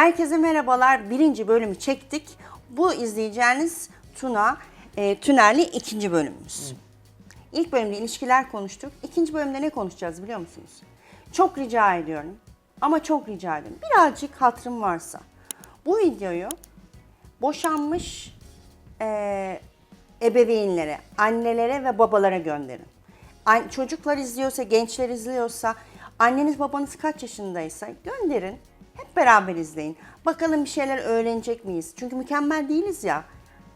Herkese merhabalar. Birinci bölümü çektik. Bu izleyeceğiniz Tuna e, Tünerli ikinci bölümümüz. İlk bölümde ilişkiler konuştuk. İkinci bölümde ne konuşacağız biliyor musunuz? Çok rica ediyorum. Ama çok rica ediyorum. Birazcık hatırım varsa. Bu videoyu boşanmış e, ebeveynlere, annelere ve babalara gönderin. An- çocuklar izliyorsa, gençler izliyorsa, anneniz babanız kaç yaşındaysa gönderin. Hep beraber izleyin. Bakalım bir şeyler öğrenecek miyiz? Çünkü mükemmel değiliz ya.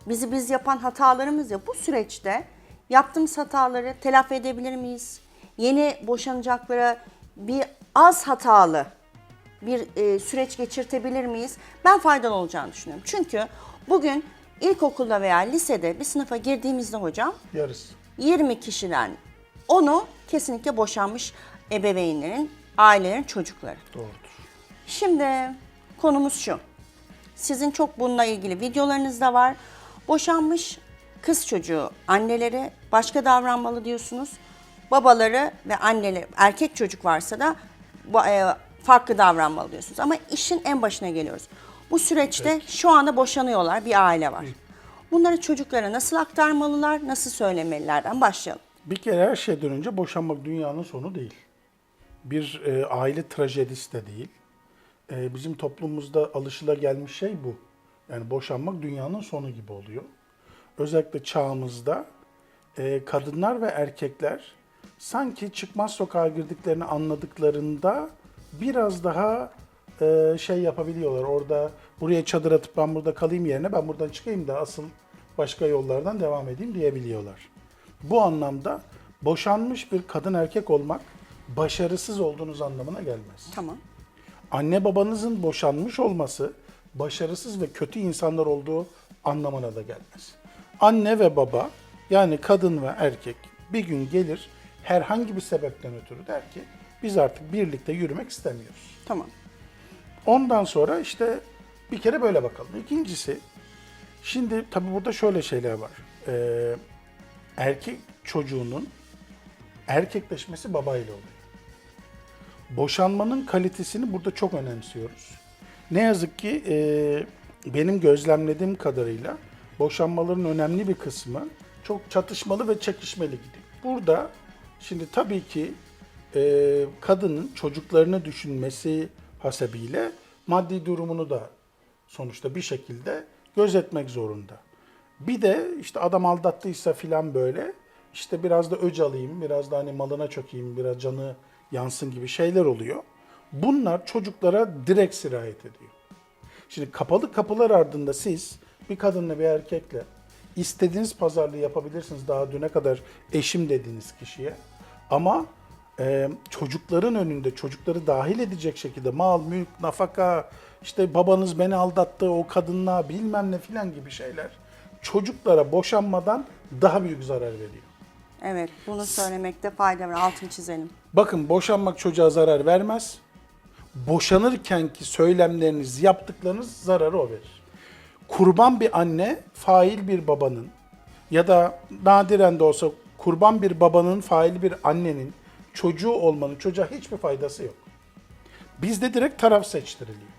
Bizi biz yapan hatalarımız ya. Bu süreçte yaptığımız hataları telafi edebilir miyiz? Yeni boşanacaklara bir az hatalı bir e, süreç geçirtebilir miyiz? Ben faydalı olacağını düşünüyorum. Çünkü bugün ilkokulda veya lisede bir sınıfa girdiğimizde hocam Yarısı. 20 kişiden onu kesinlikle boşanmış ebeveynlerin, ailelerin çocukları. Doğrudur. Şimdi konumuz şu. Sizin çok bununla ilgili videolarınız da var. Boşanmış kız çocuğu anneleri başka davranmalı diyorsunuz. Babaları ve anneleri erkek çocuk varsa da e, farklı davranmalı diyorsunuz. Ama işin en başına geliyoruz. Bu süreçte şu anda boşanıyorlar bir aile var. Bunları çocuklara nasıl aktarmalılar, nasıl söylemelilerden başlayalım. Bir kere her şeyden önce boşanmak dünyanın sonu değil. Bir e, aile trajedisi de değil. E, bizim toplumumuzda alışılagelmiş şey bu. Yani boşanmak dünyanın sonu gibi oluyor. Özellikle çağımızda e, kadınlar ve erkekler sanki çıkmaz sokağa girdiklerini anladıklarında biraz daha e, şey yapabiliyorlar. Orada buraya çadır atıp ben burada kalayım yerine ben buradan çıkayım da asıl başka yollardan devam edeyim diyebiliyorlar. Bu anlamda boşanmış bir kadın erkek olmak başarısız olduğunuz anlamına gelmez. Tamam. Anne babanızın boşanmış olması başarısız ve kötü insanlar olduğu anlamına da gelmez. Anne ve baba yani kadın ve erkek bir gün gelir herhangi bir sebepten ötürü der ki biz artık birlikte yürümek istemiyoruz. Tamam. Ondan sonra işte bir kere böyle bakalım. İkincisi, şimdi tabii burada şöyle şeyler var. Ee, erkek çocuğunun erkekleşmesi babayla oluyor. Boşanmanın kalitesini burada çok önemsiyoruz. Ne yazık ki e, benim gözlemlediğim kadarıyla boşanmaların önemli bir kısmı çok çatışmalı ve çekişmeli gidiyor. Burada şimdi tabii ki e, kadının çocuklarını düşünmesi hasebiyle maddi durumunu da sonuçta bir şekilde gözetmek zorunda. Bir de işte adam aldattıysa filan böyle işte biraz da öc alayım, biraz da hani malına çökeyim, biraz canı yansın gibi şeyler oluyor. Bunlar çocuklara direkt sirayet ediyor. Şimdi kapalı kapılar ardında siz bir kadınla bir erkekle istediğiniz pazarlığı yapabilirsiniz daha düne kadar eşim dediğiniz kişiye. Ama e, çocukların önünde çocukları dahil edecek şekilde mal, mülk, nafaka, işte babanız beni aldattı, o kadınla bilmem ne filan gibi şeyler çocuklara boşanmadan daha büyük zarar veriyor. Evet, bunu söylemekte fayda var. Altını çizelim. Bakın boşanmak çocuğa zarar vermez. Boşanırkenki söylemleriniz, yaptıklarınız zararı o verir. Kurban bir anne, fail bir babanın ya da nadiren de olsa kurban bir babanın, fail bir annenin çocuğu olmanın çocuğa hiçbir faydası yok. Bizde direkt taraf seçtiriliyor.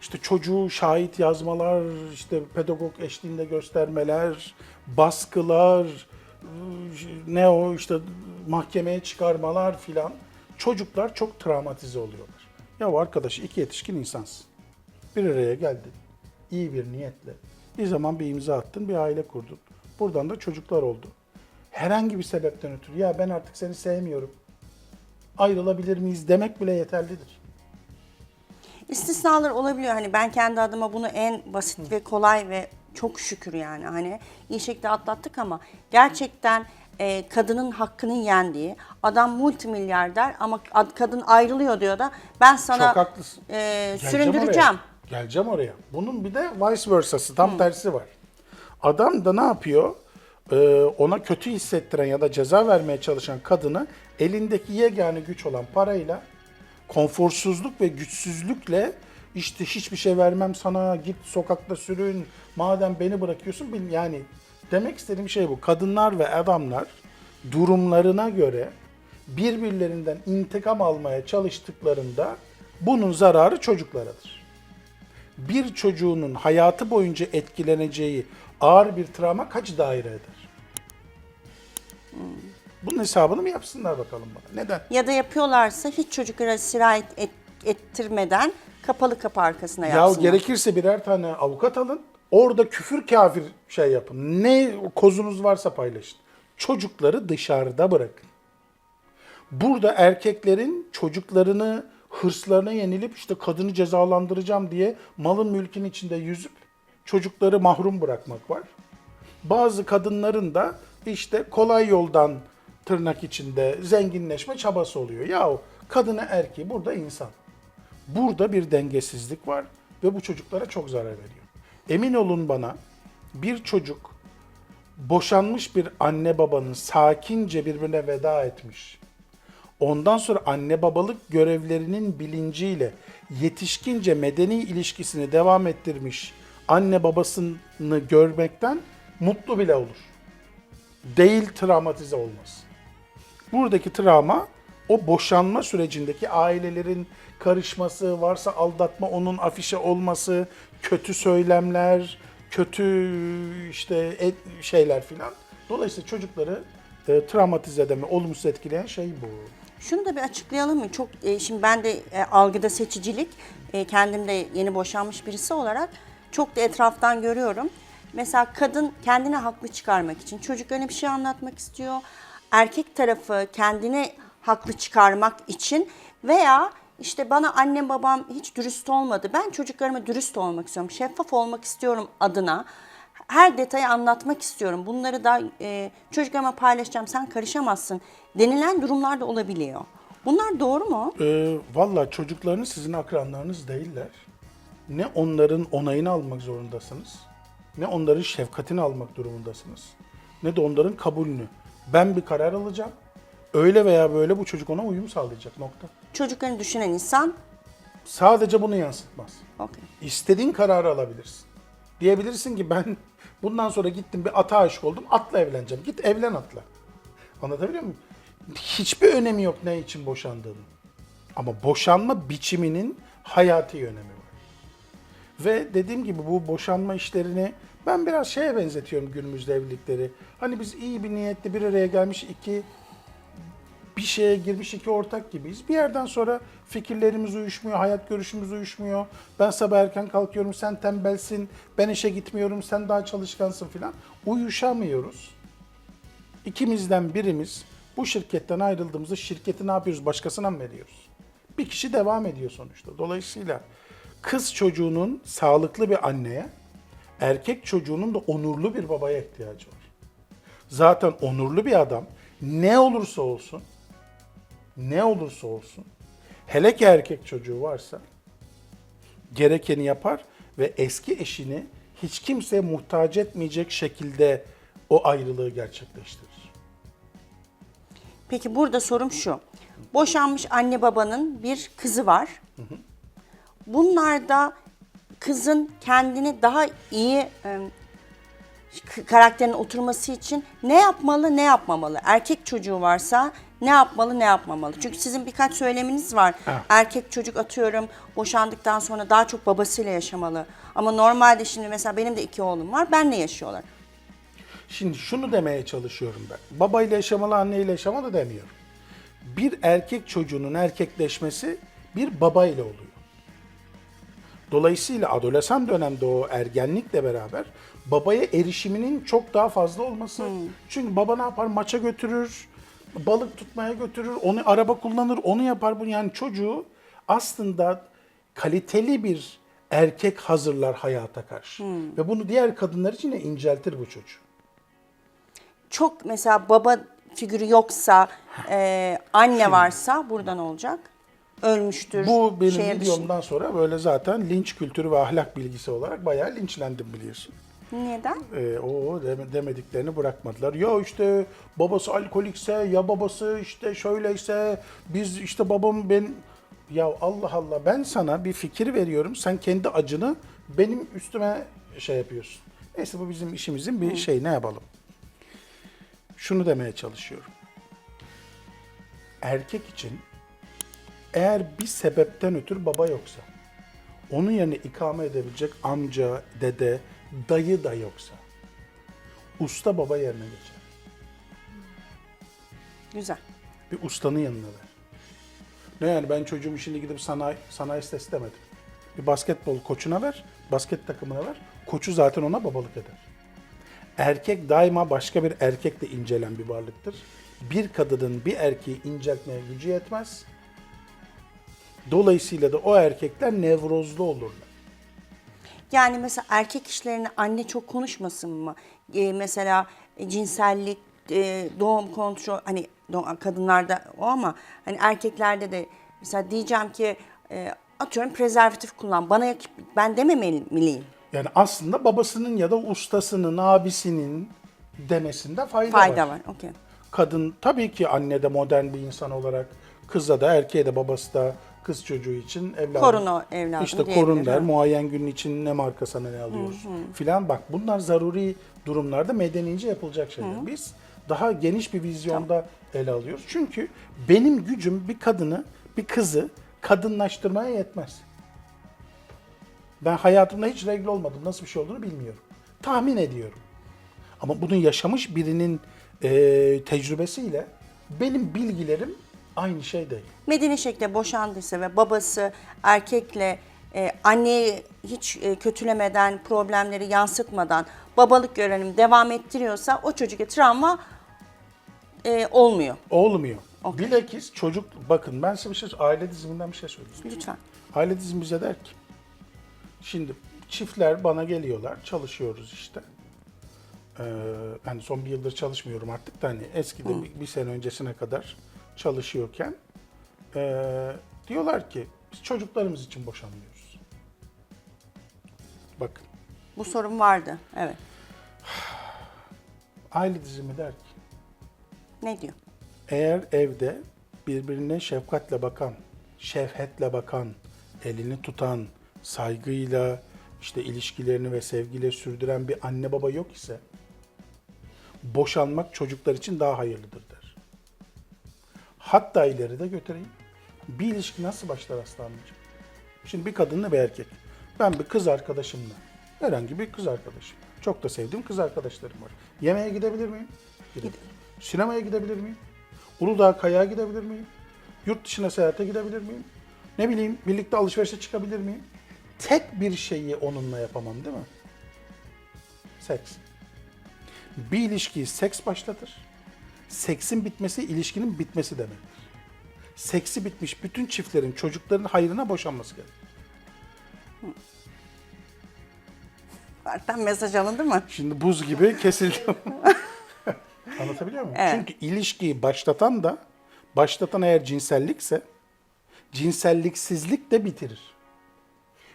İşte çocuğu şahit yazmalar, işte pedagog eşliğinde göstermeler, baskılar, ne o işte mahkemeye çıkarmalar filan. Çocuklar çok travmatize oluyorlar. Ya arkadaş iki yetişkin insansın. Bir araya geldin. iyi bir niyetle. Bir zaman bir imza attın, bir aile kurdun. Buradan da çocuklar oldu. Herhangi bir sebepten ötürü ya ben artık seni sevmiyorum. Ayrılabilir miyiz demek bile yeterlidir. İstisnalar olabiliyor. Hani ben kendi adıma bunu en basit ve kolay ve çok şükür yani hani iyi şekilde atlattık ama gerçekten e, kadının hakkının yendiği adam multimilyarder ama ad- kadın ayrılıyor diyor da ben sana Çok haklısın. e, süründüreceğim. Oraya. Geleceğim oraya. Bunun bir de vice versa'sı, tam tersi var. Adam da ne yapıyor? Ee, ona kötü hissettiren ya da ceza vermeye çalışan kadını elindeki yegane güç olan parayla konforsuzluk ve güçsüzlükle işte hiçbir şey vermem sana git sokakta sürün madem beni bırakıyorsun bil yani demek istediğim şey bu. Kadınlar ve adamlar durumlarına göre birbirlerinden intikam almaya çalıştıklarında Bunun zararı çocuklaradır. Bir çocuğunun hayatı boyunca etkileneceği ağır bir travma kaç daire eder? Bunun hesabını mı yapsınlar bakalım bana. Neden? Ya da yapıyorlarsa hiç çocuklara sirayet et- ettirmeden kapalı kapı arkasına Ya yapsınlar. gerekirse birer tane avukat alın. Orada küfür kafir şey yapın. Ne kozunuz varsa paylaşın. Çocukları dışarıda bırakın. Burada erkeklerin çocuklarını hırslarına yenilip işte kadını cezalandıracağım diye malın mülkün içinde yüzüp çocukları mahrum bırakmak var. Bazı kadınların da işte kolay yoldan tırnak içinde zenginleşme çabası oluyor. Yahu kadını erkeği burada insan. Burada bir dengesizlik var ve bu çocuklara çok zarar veriyor. Emin olun bana bir çocuk boşanmış bir anne babanın sakince birbirine veda etmiş. Ondan sonra anne babalık görevlerinin bilinciyle yetişkince medeni ilişkisini devam ettirmiş anne babasını görmekten mutlu bile olur. Değil travmatize olmaz. Buradaki travma o boşanma sürecindeki ailelerin karışması, varsa aldatma, onun afişe olması, kötü söylemler, kötü işte şeyler filan. Dolayısıyla çocukları e, travmatize eden olumsuz etkileyen şey bu. Şunu da bir açıklayalım mı? Çok e, şimdi ben de e, algıda seçicilik, e, kendim de yeni boşanmış birisi olarak çok da etraftan görüyorum. Mesela kadın kendini haklı çıkarmak için çocuklarına bir şey anlatmak istiyor. Erkek tarafı kendini haklı çıkarmak için veya işte bana annem babam hiç dürüst olmadı. Ben çocuklarıma dürüst olmak istiyorum, şeffaf olmak istiyorum adına her detayı anlatmak istiyorum. Bunları da e, çocuklarıma paylaşacağım. Sen karışamazsın denilen durumlar da olabiliyor. Bunlar doğru mu? E, Valla çocuklarınız sizin akranlarınız değiller. Ne onların onayını almak zorundasınız, ne onların şefkatini almak durumundasınız, ne de onların kabulünü. Ben bir karar alacağım. Öyle veya böyle bu çocuk ona uyum sağlayacak nokta. Çocuklarını düşünen insan, Sadece bunu yansıtmaz. okey. İstediğin kararı alabilirsin. Diyebilirsin ki ben bundan sonra gittim bir ata aşık oldum. Atla evleneceğim. Git evlen atla. Anlatabiliyor muyum? Hiçbir önemi yok ne için boşandığının. Ama boşanma biçiminin hayati önemi var. Ve dediğim gibi bu boşanma işlerini ben biraz şeye benzetiyorum günümüzde evlilikleri. Hani biz iyi bir niyetli bir araya gelmiş iki bir şeye girmiş iki ortak gibiyiz. Bir yerden sonra fikirlerimiz uyuşmuyor, hayat görüşümüz uyuşmuyor. Ben sabah erken kalkıyorum, sen tembelsin, ben işe gitmiyorum, sen daha çalışkansın filan. Uyuşamıyoruz. İkimizden birimiz bu şirketten ayrıldığımızda şirketi ne yapıyoruz? Başkasına mı veriyoruz? Bir kişi devam ediyor sonuçta. Dolayısıyla kız çocuğunun sağlıklı bir anneye, erkek çocuğunun da onurlu bir babaya ihtiyacı var. Zaten onurlu bir adam ne olursa olsun ne olursa olsun hele ki erkek çocuğu varsa gerekeni yapar ve eski eşini hiç kimseye muhtaç etmeyecek şekilde o ayrılığı gerçekleştirir. Peki burada sorum şu. Boşanmış anne babanın bir kızı var. Bunlarda kızın kendini daha iyi e, karakterin oturması için ne yapmalı ne yapmamalı? Erkek çocuğu varsa ne yapmalı ne yapmamalı? Çünkü sizin birkaç söyleminiz var. Ha. Erkek çocuk atıyorum boşandıktan sonra daha çok babasıyla yaşamalı. Ama normalde şimdi mesela benim de iki oğlum var. Benle yaşıyorlar. Şimdi şunu demeye çalışıyorum ben. Babayla yaşamalı, anneyle yaşamalı demiyorum. Bir erkek çocuğunun erkekleşmesi bir babayla oluyor. Dolayısıyla adolesan dönemde o ergenlikle beraber babaya erişiminin çok daha fazla olması. Çünkü baba ne yapar? Maça götürür, balık tutmaya götürür, onu araba kullanır, onu yapar bunu. Yani çocuğu aslında kaliteli bir erkek hazırlar hayata karşı. Ve bunu diğer kadınlar için de inceltir bu çocuğu. çok mesela baba figürü yoksa, e, anne varsa buradan olacak. Ölmüştür. Bu benim videomdan sonra böyle zaten linç kültürü ve ahlak bilgisi olarak bayağı linçlendim biliyorsun. Neden? Ee, o deme- demediklerini bırakmadılar. Ya işte babası alkolikse ya babası işte şöyleyse biz işte babam ben ya Allah Allah ben sana bir fikir veriyorum. Sen kendi acını benim üstüme şey yapıyorsun. Neyse bu bizim işimizin bir şey ne yapalım? Şunu demeye çalışıyorum. Erkek için Eğer bir sebepten ötürü baba yoksa, onun yerine ikame edebilecek amca, dede, dayı da yoksa, usta baba yerine geçer. Güzel. Bir ustanın yanına ver. Ne yani ben çocuğumu şimdi gidip sanayi, sanayi sitesi demedim. Bir basketbol koçuna ver, basket takımına ver. Koçu zaten ona babalık eder. Erkek daima başka bir erkekle incelen bir varlıktır. Bir kadının bir erkeği inceltmeye gücü yetmez. Dolayısıyla da o erkekler nevrozlu olurlar. Yani mesela erkek işlerini anne çok konuşmasın mı? Ee, mesela cinsellik, e, doğum kontrol, hani kadınlarda o ama hani erkeklerde de mesela diyeceğim ki e, atıyorum prezervatif kullan. Bana ben dememeliyim. Yani aslında babasının ya da ustasının, abisinin demesinde fayda, Fayda var. Okey. Kadın tabii ki anne de modern bir insan olarak kıza da erkeğe de babası da kız çocuğu için evladım. Korun o evladım İşte korun der. Muayyen gün için ne marka sana ne alıyoruz filan. Bak bunlar zaruri durumlarda medenice yapılacak şeyler. Biz daha geniş bir vizyonda ele alıyoruz. Çünkü benim gücüm bir kadını, bir kızı kadınlaştırmaya yetmez. Ben hayatımda hiç regl olmadım. Nasıl bir şey olduğunu bilmiyorum. Tahmin ediyorum. Ama bunu yaşamış birinin e, tecrübesiyle benim bilgilerim aynı şey değil. Medeni şekilde boşandıysa ve babası erkekle e, anneyi hiç e, kötülemeden, problemleri yansıtmadan babalık görenim devam ettiriyorsa o çocuğa travma e, olmuyor. Olmuyor. Okey. Bilakis çocuk, bakın ben size bir şey, aile diziminden bir şey söyleyeyim. Lütfen. Aile dizim bize der ki, şimdi çiftler bana geliyorlar, çalışıyoruz işte. Ee, hani son bir yıldır çalışmıyorum artık da hani eskide bir, bir sene öncesine kadar çalışıyorken ee, diyorlar ki biz çocuklarımız için boşanmıyoruz. Bakın Bu sorun vardı. Evet. aile dizimi der ki Ne diyor? Eğer evde birbirine şefkatle bakan, şefhetle bakan, elini tutan, saygıyla işte ilişkilerini ve sevgiyle sürdüren bir anne baba yok ise boşanmak çocuklar için daha hayırlıdır der. Hatta ileri de götüreyim. Bir ilişki nasıl başlar aslanımcığım? Şimdi bir kadınla bir erkek. Ben bir kız arkadaşımla, herhangi bir kız arkadaşım. Çok da sevdiğim kız arkadaşlarım var. Yemeğe gidebilir miyim? Gidebilirim. Sinemaya gidebilir miyim? Uludağ Kayağa gidebilir miyim? Yurt dışına seyahate gidebilir miyim? Ne bileyim birlikte alışverişe çıkabilir miyim? Tek bir şeyi onunla yapamam değil mi? Seks. Bir ilişkiyi seks başlatır. Seksin bitmesi ilişkinin bitmesi demektir. Seksi bitmiş bütün çiftlerin çocukların hayrına boşanması gerekir. Zaten mesaj alındı mı? Şimdi buz gibi kesildi. Anlatabiliyor muyum? Evet. Çünkü ilişkiyi başlatan da, başlatan eğer cinsellikse, cinselliksizlik de bitirir.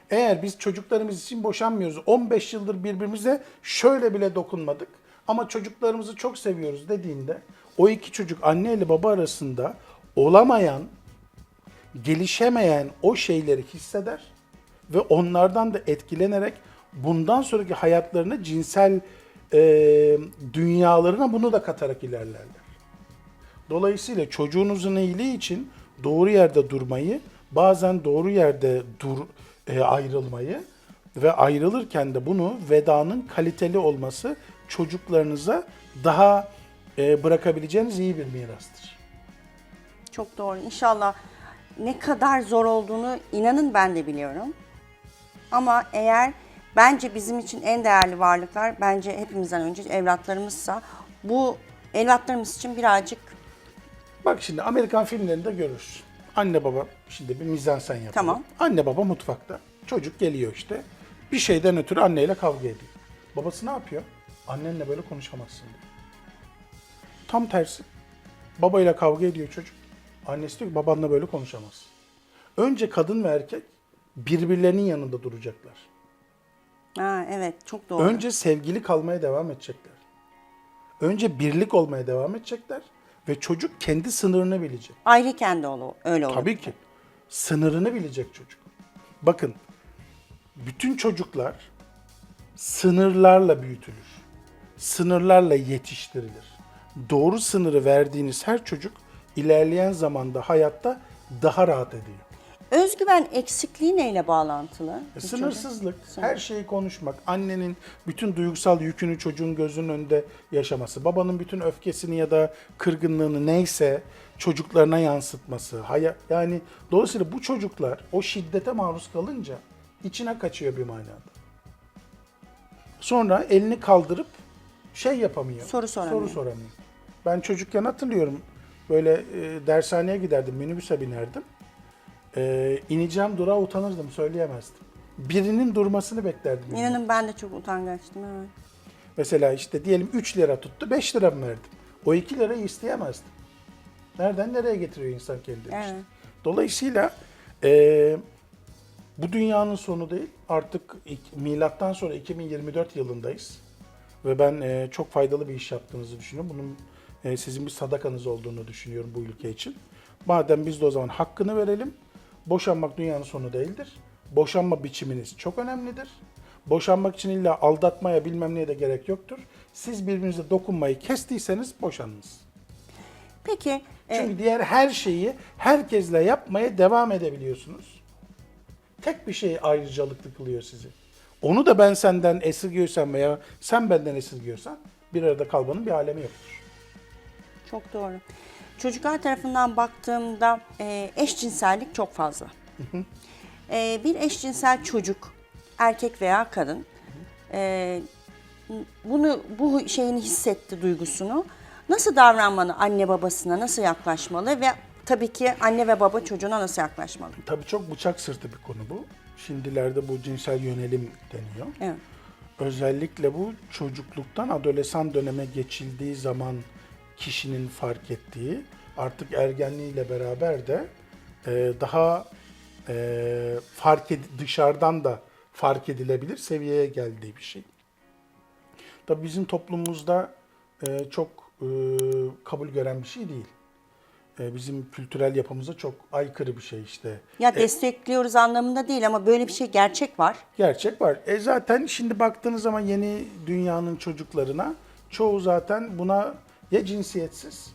Eğer biz çocuklarımız için boşanmıyoruz, 15 yıldır birbirimize şöyle bile dokunmadık ama çocuklarımızı çok seviyoruz dediğinde o iki çocuk anne ile baba arasında olamayan, gelişemeyen o şeyleri hisseder ve onlardan da etkilenerek bundan sonraki hayatlarına cinsel e, dünyalarına bunu da katarak ilerlerler. Dolayısıyla çocuğunuzun iyiliği için doğru yerde durmayı, bazen doğru yerde dur e, ayrılmayı ve ayrılırken de bunu vedanın kaliteli olması çocuklarınıza daha e, bırakabileceğiniz iyi bir mirastır. Çok doğru. İnşallah ne kadar zor olduğunu inanın ben de biliyorum. Ama eğer bence bizim için en değerli varlıklar bence hepimizden önce evlatlarımızsa bu evlatlarımız için birazcık Bak şimdi Amerikan filmlerinde görürsün. Anne baba şimdi bir mizansen yapıyor. Tamam. Anne baba mutfakta. Çocuk geliyor işte. Bir şeyden ötürü anneyle kavga ediyor. Babası ne yapıyor? Annenle böyle konuşamazsın diyor. Tam tersi. Babayla kavga ediyor çocuk. Annesi diyor ki babanla böyle konuşamazsın. Önce kadın ve erkek birbirlerinin yanında duracaklar. ha, evet çok doğru. Önce sevgili kalmaya devam edecekler. Önce birlik olmaya devam edecekler ve çocuk kendi sınırını bilecek. Ayrıyken de olu- öyle olur. Tabii ki. Sınırını bilecek çocuk. Bakın, bütün çocuklar sınırlarla büyütülür. Sınırlarla yetiştirilir. Doğru sınırı verdiğiniz her çocuk ilerleyen zamanda hayatta daha rahat ediyor. Özgüven eksikliği neyle bağlantılı? E, Sınırsızlık, Sınır. her şeyi konuşmak, annenin bütün duygusal yükünü çocuğun gözünün önünde yaşaması, babanın bütün öfkesini ya da kırgınlığını neyse çocuklarına yansıtması. Haya, yani dolayısıyla bu çocuklar o şiddete maruz kalınca içine kaçıyor bir manada. Sonra elini kaldırıp şey yapamıyor. Soru soramıyor. Soru soramıyor. Ben çocukken hatırlıyorum böyle e, dershaneye giderdim, minibüse binerdim. E, ineceğim durağa utanırdım, söyleyemezdim. Birinin durmasını beklerdim. İnanın ben de çok utangaçtım. Evet. Mesela işte diyelim 3 lira tuttu, 5 lira mı verdim? O 2 lirayı isteyemezdim. Nereden nereye getiriyor insan kendini işte. Evet. Dolayısıyla e, bu dünyanın sonu değil. Artık milattan sonra 2024 yılındayız. Ve ben e, çok faydalı bir iş yaptığınızı düşünüyorum. Bunun e, sizin bir sadakanız olduğunu düşünüyorum bu ülke için. Madem biz de o zaman hakkını verelim. Boşanmak dünyanın sonu değildir. Boşanma biçiminiz çok önemlidir. Boşanmak için illa aldatmaya bilmem neye de gerek yoktur. Siz birbirinize dokunmayı kestiyseniz boşanınız. Peki e, Çünkü diğer her şeyi herkesle yapmaya devam edebiliyorsunuz. Tek bir şey ayrıcalıklı kılıyor sizi. Onu da ben senden esirgiyorsam veya sen benden esirgiyorsan bir arada kalmanın bir alemi yoktur. Çok doğru. Çocuklar tarafından baktığımda e, eşcinsellik çok fazla. E, bir eşcinsel çocuk, erkek veya kadın, e, bunu bu şeyini hissetti duygusunu. Nasıl davranmalı anne babasına, nasıl yaklaşmalı ve tabii ki anne ve baba çocuğuna nasıl yaklaşmalı? Tabii çok bıçak sırtı bir konu bu. Şimdilerde bu cinsel yönelim deniyor. Evet. Özellikle bu çocukluktan adolesan döneme geçildiği zaman kişinin fark ettiği artık ergenliğiyle beraber de e, daha e, fark ed- dışarıdan da fark edilebilir seviyeye geldiği bir şey. Tabii bizim toplumumuzda e, çok e, kabul gören bir şey değil. E, bizim kültürel yapımıza çok aykırı bir şey işte. Ya destekliyoruz anlamında değil ama böyle bir şey gerçek var. Gerçek var. E zaten şimdi baktığınız zaman yeni dünyanın çocuklarına çoğu zaten buna ya cinsiyetsiz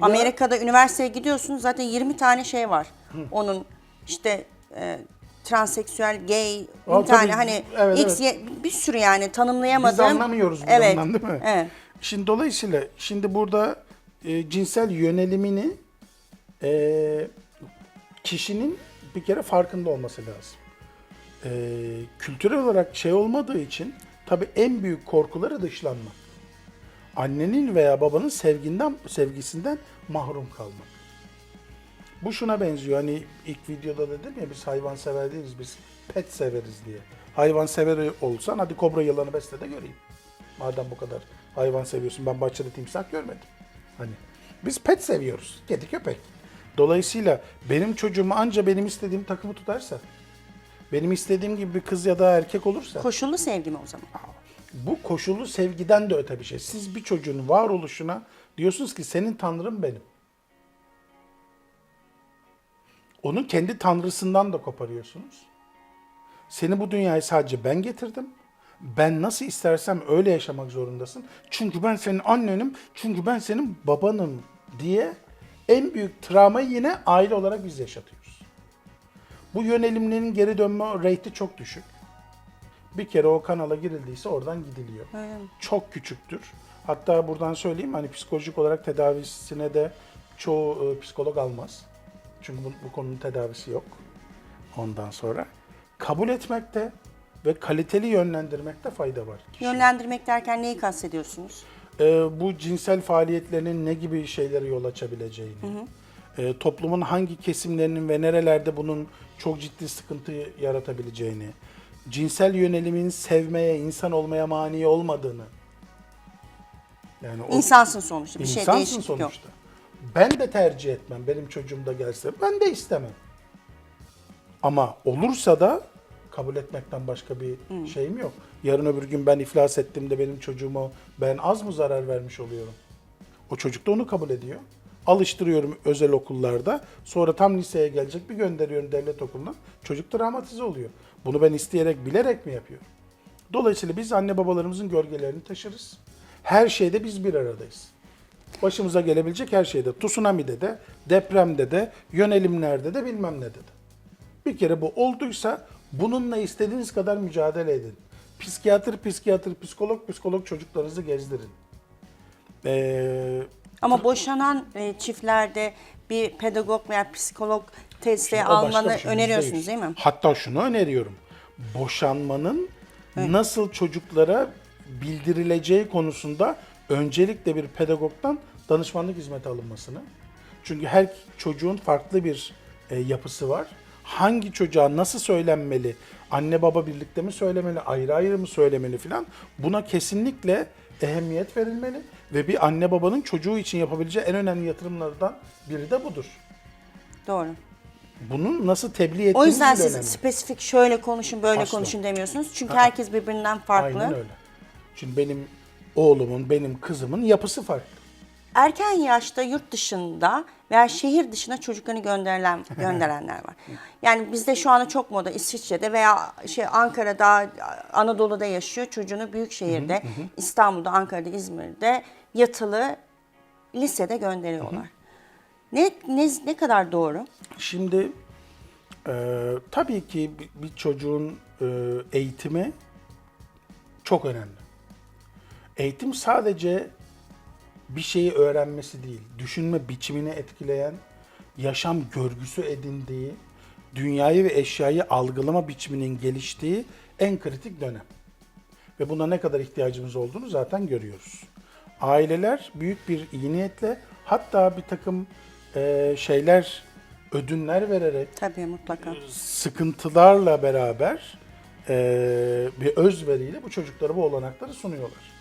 ya- Amerika'da üniversiteye gidiyorsunuz zaten 20 tane şey var. Onun işte e, transseksüel, gay, bir Aa, tane tabii. hani Evet, X, Y, bir sürü yani tanımlayamadığım. biz anlamıyoruz bunu evet, değil mi? Evet. Şimdi dolayısıyla şimdi burada e, cinsel yönelimini e, kişinin bir kere farkında olması lazım. E, kültürel olarak şey olmadığı için tabii en büyük korkuları dışlanmak. Annenin veya babanın sevginden sevgisinden mahrum kalmak. Bu şuna benziyor. Hani ilk videoda dedim ya biz hayvan sever değiliz, biz pet severiz diye. Hayvan severi olsan hadi kobra yılanı besle de göreyim. Madem bu kadar hayvan seviyorsun ben bahçede timsah görmedim. Hani biz pet seviyoruz. Kedi köpek. Dolayısıyla benim çocuğumu anca benim istediğim takımı tutarsa, benim istediğim gibi bir kız ya da erkek olursa Koşullu sevgi mi o zaman? Bu koşullu sevgiden de öte bir şey. Siz bir çocuğun varoluşuna diyorsunuz ki senin tanrın benim. Onun kendi tanrısından da koparıyorsunuz. Seni bu dünyaya sadece ben getirdim. Ben nasıl istersem öyle yaşamak zorundasın. Çünkü ben senin annenim, çünkü ben senin babanım diye en büyük travmayı yine aile olarak biz yaşatıyoruz. Bu yönelimlerin geri dönme rate'i çok düşük. Bir kere o kanala girildiyse oradan gidiliyor. Öyle mi? Çok küçüktür. Hatta buradan söyleyeyim hani psikolojik olarak tedavisine de çoğu e, psikolog almaz. Çünkü bu, bu konunun tedavisi yok. Ondan sonra kabul etmekte ve kaliteli yönlendirmekte fayda var. kişiyi. Yönlendirmek derken neyi kastediyorsunuz? E, bu cinsel faaliyetlerinin ne gibi şeylere yol açabileceğini, e, toplumun hangi kesimlerinin ve nerelerde bunun çok ciddi sıkıntı yaratabileceğini, cinsel yönelimin sevmeye, insan olmaya mani olmadığını. Yani o İnsansın sonuçta. Bir şey insansın değişiklik yok. sonuçta. Ben de tercih etmem. Benim çocuğum da gelse ben de istemem. Ama olursa da kabul etmekten başka bir şeyim yok. Yarın öbür gün ben iflas ettiğimde benim çocuğuma ben az mı zarar vermiş oluyorum? O çocuk da onu kabul ediyor. Alıştırıyorum özel okullarda. Sonra tam liseye gelecek bir gönderiyorum devlet okuluna. Çocuk travmatize oluyor. Bunu ben isteyerek, bilerek mi yapıyorum? Dolayısıyla biz anne babalarımızın gölgelerini taşırız. Her şeyde biz bir aradayız. Başımıza gelebilecek her şeyde. Tsunami'de de, depremde de, yönelimlerde de bilmem ne de. Bir kere bu olduysa bununla istediğiniz kadar mücadele edin. Psikiyatr, psikiyatr, psikolog, psikolog çocuklarınızı gezdirin. Ee, Ama boşanan e, çiftlerde bir pedagog veya psikolog o başka almanı bir şey, öneriyorsunuz değil mi? Hatta şunu öneriyorum. Boşanmanın nasıl çocuklara bildirileceği konusunda öncelikle bir pedagogdan danışmanlık hizmeti alınmasını. Çünkü her çocuğun farklı bir e, yapısı var. Hangi çocuğa nasıl söylenmeli, anne baba birlikte mi söylemeli, ayrı ayrı mı söylemeli filan buna kesinlikle ehemmiyet verilmeli ve bir anne babanın çocuğu için yapabileceği en önemli yatırımlardan biri de budur. Doğru. Bunun nasıl tebliğ ettiğiniz O yüzden siz önemli. spesifik şöyle konuşun, böyle Asla. konuşun demiyorsunuz. Çünkü Aa. herkes birbirinden farklı. Aynen öyle. Şimdi benim oğlumun, benim kızımın yapısı farklı. Erken yaşta yurt dışında veya şehir dışına çocuklarını gönderilen gönderenler var. Yani bizde şu anda çok moda İsviçre'de veya şey Ankara'da, Anadolu'da yaşıyor. Çocuğunu büyük şehirde, İstanbul'da, Ankara'da, İzmir'de yatılı lisede gönderiyorlar. Ne, ne ne kadar doğru? Şimdi e, tabii ki bir, çocuğun e, eğitimi çok önemli. Eğitim sadece bir şeyi öğrenmesi değil, düşünme biçimini etkileyen, yaşam görgüsü edindiği, dünyayı ve eşyayı algılama biçiminin geliştiği en kritik dönem. Ve buna ne kadar ihtiyacımız olduğunu zaten görüyoruz. Aileler büyük bir iyi niyetle hatta bir takım e, şeyler, ödünler vererek Tabii mutlaka. sıkıntılarla beraber e, bir özveriyle bu çocuklara bu olanakları sunuyorlar.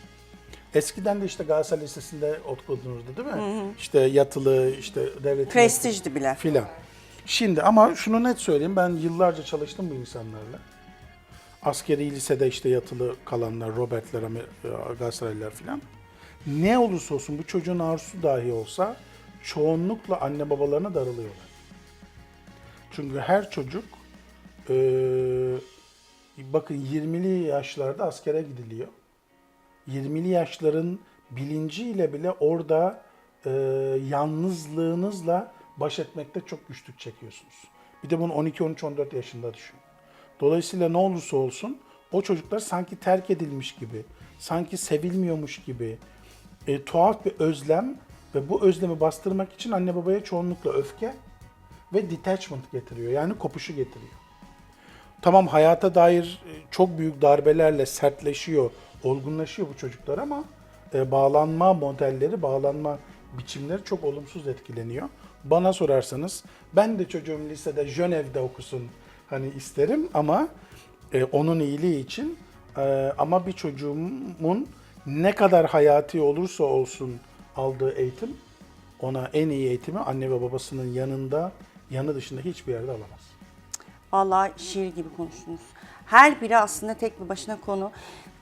Eskiden de işte Galatasaray Lisesi'nde okudunuzdu değil mi? İşte yatılı, işte devletin Prestijdi bile. filan. Şimdi ama şunu net söyleyeyim ben yıllarca çalıştım bu insanlarla. Askeri lisede işte yatılı kalanlar, Robertler, Amer- Galatasaraylılar filan. Ne olursa olsun bu çocuğun arzusu dahi olsa çoğunlukla anne babalarına darılıyorlar. Çünkü her çocuk eee, bakın 20'li yaşlarda askere gidiliyor. 20'li yaşların bilinciyle bile orada eee, yalnızlığınızla baş etmekte çok güçlük çekiyorsunuz. Bir de bunu 12, 13, 14 yaşında düşün. Dolayısıyla ne olursa olsun o çocuklar sanki terk edilmiş gibi, sanki sevilmiyormuş gibi, e, tuhaf bir özlem ve bu özlemi bastırmak için anne babaya çoğunlukla öfke ve detachment getiriyor. Yani kopuşu getiriyor. Tamam hayata dair e, çok büyük darbelerle sertleşiyor, olgunlaşıyor bu çocuklar ama e, bağlanma modelleri, bağlanma biçimleri çok olumsuz etkileniyor. Bana sorarsanız ben de çocuğum lisede Jönev'de okusun hani isterim ama e, onun iyiliği için e, ama bir çocuğumun ne kadar hayati olursa olsun aldığı eğitim ona en iyi eğitimi anne ve babasının yanında yanı dışında hiçbir yerde alamaz. Vallahi şiir gibi konuştunuz. Her biri aslında tek bir başına konu.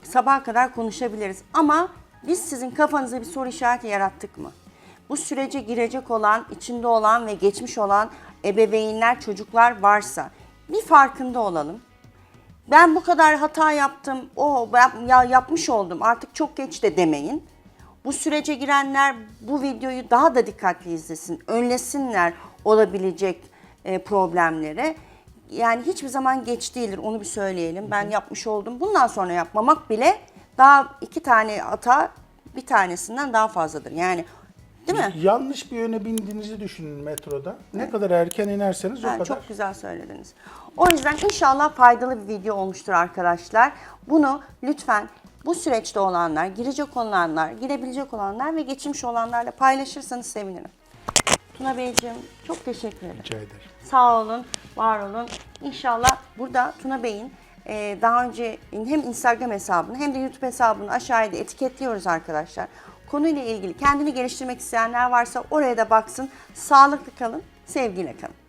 Sabaha kadar konuşabiliriz. Ama biz sizin kafanıza bir soru işareti yarattık mı? Bu sürece girecek olan, içinde olan ve geçmiş olan ebeveynler, çocuklar varsa bir farkında olalım. Ben bu kadar hata yaptım, o ben ya yapmış oldum artık çok geç de demeyin. Bu sürece girenler bu videoyu daha da dikkatli izlesin, önlesinler olabilecek e, problemleri. Yani hiçbir zaman geç değildir onu bir söyleyelim. Ben yapmış oldum. Bundan sonra yapmamak bile daha iki tane hata bir tanesinden daha fazladır. Yani değil mi? Yanlış bir yöne bindiğinizi düşünün metroda. Ne kadar erken inerseniz o Ha, kadar. çok güzel söylediniz. O yüzden inşallah faydalı bir video olmuştur arkadaşlar. Bunu lütfen bu süreçte olanlar, girecek olanlar, girebilecek olanlar ve geçmiş olanlarla paylaşırsanız sevinirim. Tuna Beyciğim çok teşekkür ederim. Rica ederim. Sağ olun, var olun. İnşallah burada Tuna Bey'in e, daha önce hem Instagram hesabını hem de YouTube hesabını aşağıya da etiketliyoruz arkadaşlar. Konuyla ilgili kendini geliştirmek isteyenler varsa oraya da baksın. Sağlıklı kalın, sevgiyle kalın.